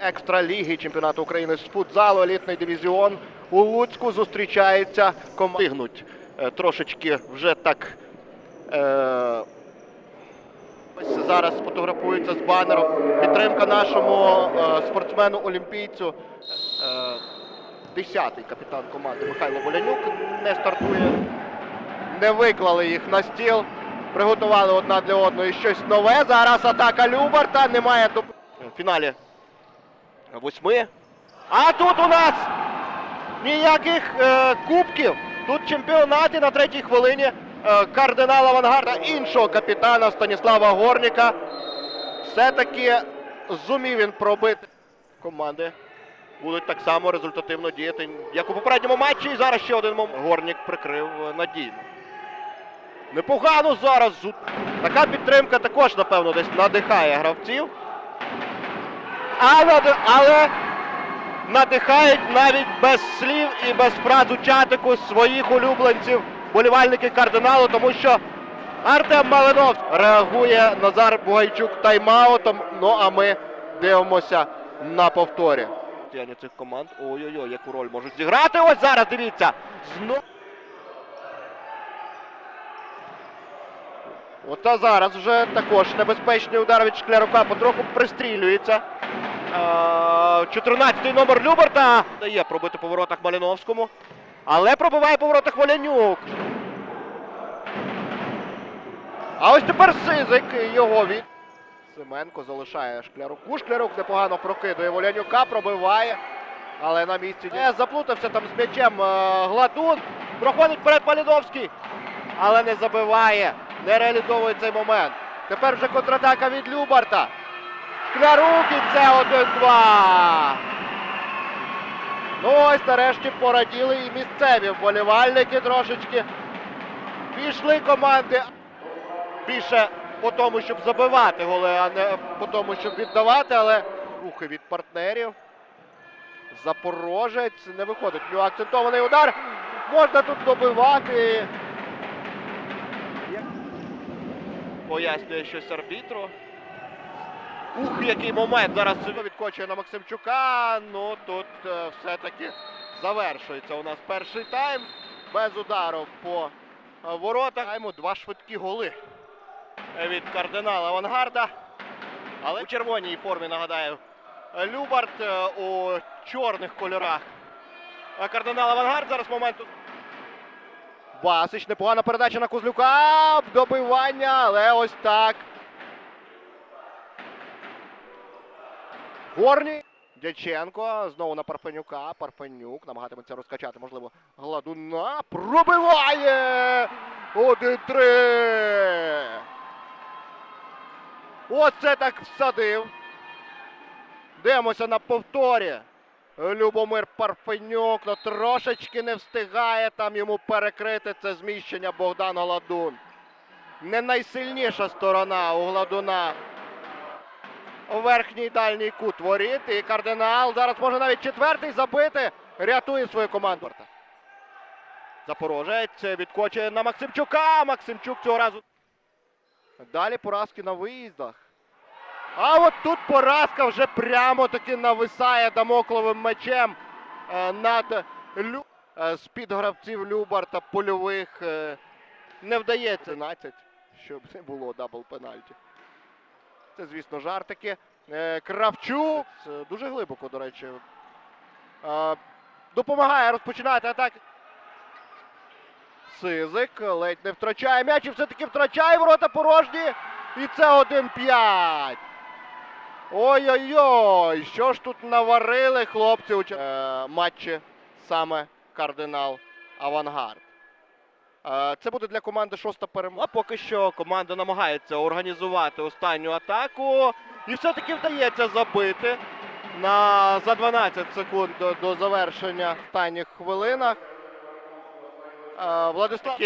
екстраліги чемпіонату України з футзалу, елітний дивізіон у Луцьку зустрічається командигнуть трошечки вже так. Е- Ось зараз фотографується з банером. Підтримка нашому е, спортсмену олімпійцю. Е, Десятий капітан команди Михайло Волянюк не стартує. Не виклали їх на стіл. Приготували одна для одної щось нове. Зараз атака Любарта. Немає до в фіналі восьми. А тут у нас ніяких е, кубків. Тут чемпіонати на третій хвилині е, кардинал авангарда іншого капітана Станіслава Горніка. Все-таки зумів він пробити команди. Будуть так само результативно діяти, як у попередньому матчі. І зараз ще один момент. Горнік прикрив е, надійно. Непогано зараз. Така підтримка також, напевно, десь надихає гравців. Але, але надихають навіть без слів і без фраз чатику своїх улюбленців, болівальники кардиналу, тому що Артем Малинов реагує Назар Бугайчук тайм-аутом. Ну а ми дивимося на повторі. Цих команд. Ой-ой-ой, яку роль можуть зіграти. Ось зараз дивіться. Знов. От зараз вже також небезпечний удар від Шклярука потроху пристрілюється. 14-й номер Люберта дає пробити по воротах Маліновському. Але пробиває по воротах Волянюк. А ось тепер Сизик його від. Семенко залишає Шкляруку. Шклярук непогано прокидує Волянюка, пробиває. Але на місці не заплутався там з м'ячем е, Гладун. Проходить вперед Маліновський. Але не забиває. Не реалізовує цей момент. Тепер вже контратака від Любарта. Шклярук і це 1-2. Ну ось нарешті пораділи і місцеві вболівальники трошечки. Пішли команди більше по тому, щоб забивати голи, а не по тому, щоб віддавати, але рухи від партнерів. Запорожець не виходить. Нього акцентований удар. Можна тут добивати. Пояснює щось арбітру. Ух, який момент зараз відкочує на Максимчука. Ну тут е, все-таки завершується у нас перший тайм. Без удару по е, воротах. Маємо два швидкі голи від кардинала Авангарда. Але у червоній формі нагадаю. Любарт е, у чорних кольорах. Е, Кардинал Авангард зараз моменту. Басич, непогана передача на Кузлюка. Добивання, але ось так. Горні. Дяченко знову на Парфенюка. Парфенюк намагатиметься розкачати, можливо, гладуна. Пробиває! 1-3. Оце так всадив. Дивимося на повторі. Любомир Парфенюк ну, трошечки не встигає там йому перекрити це зміщення Богдан Гладун. Не найсильніша сторона у Гладуна. Верхній дальній кут воріт. І кардинал зараз може навіть четвертий забити. Рятує свою команду. Запорожець відкочує на Максимчука. Максимчук цього разу. Далі поразки на виїздах. А от тут поразка вже прямо таки нависає дамокловим мечем е, над Лю... е, з-під гравців Любарта польових. е, не вдається 12, щоб не було дабл пенальті. Це, звісно, жартики. Е, Кравчук. Це дуже глибоко, до речі. Е, допомагає розпочинати атаки. Сизик ледь не втрачає м'яч і все-таки втрачає ворота порожні. І це 1-5. Ой-ой-ой, що ж тут наварили хлопці у е, матчі саме кардинал Авангард. Це буде для команди шоста перемога. Поки що команда намагається організувати останню атаку. І все-таки вдається забити на за 12 секунд до, до завершення останніх хвилинах. Владислав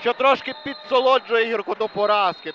що трошки підсолоджує гірку до поразки.